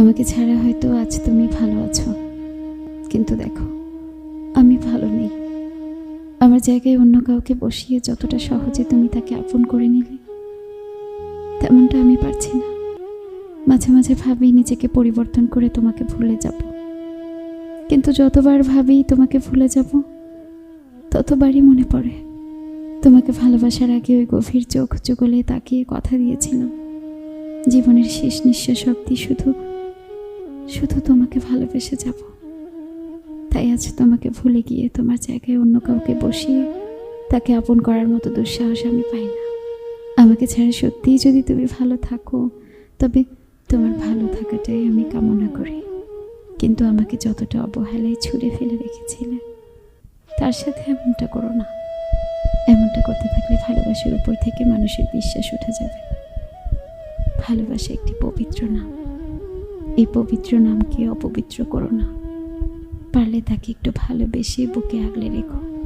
আমাকে ছাড়া হয়তো আজ তুমি ভালো আছো। কিন্তু দেখো, আমি ভালো নেই। আমার জায়গায় অন্য কাউকে বসিয়ে যতটা সহজে তুমি তাকে আপন করে নিলে, তেমনটা আমি পারছি না। মাঝে মাঝে ভাবি নিজেকে পরিবর্তন করে তোমাকে ভুলে যাব। কিন্তু যতবার ভাবি তোমাকে ভুলে যাব, ততবারই মনে পড়ে, তোমাকে ভালোবাসার আগে ওই গভীর চোখ চুগলে তাকিয়ে কথা দিয়েছিলাম। জীবনের শেষ নিঃশ্বাস অব্দি শুধু শুধু তোমাকে ভালোবেসে যাব। তাই আজ তোমাকে ভুলে গিয়ে তোমার জায়গায় অন্য কাউকে বসিয়ে তাকে আপন করার মতো দুঃসাহস আমি পাই না। আমাকে ছাড়া সত্যিই যদি তুমি ভালো থাকো, তবে তোমার ভালো থাকাটাই আমি কামনা করি। কিন্তু আমাকে যতটা অবহেলায় ছুঁড়ে ফেলে রেখেছিলে, তার সাথে এমনটা করো না। এমনটা করতে থাকলে ভালোবাসার উপর থেকে মানুষের বিশ্বাস উঠে যাবে। ভালোবাসা একটি পবিত্র নাম। এই পবিত্র নামকে অপবিত্র করো না। পারলে তাকে একটু ভালোবেসে বুকে আগলে রেখো।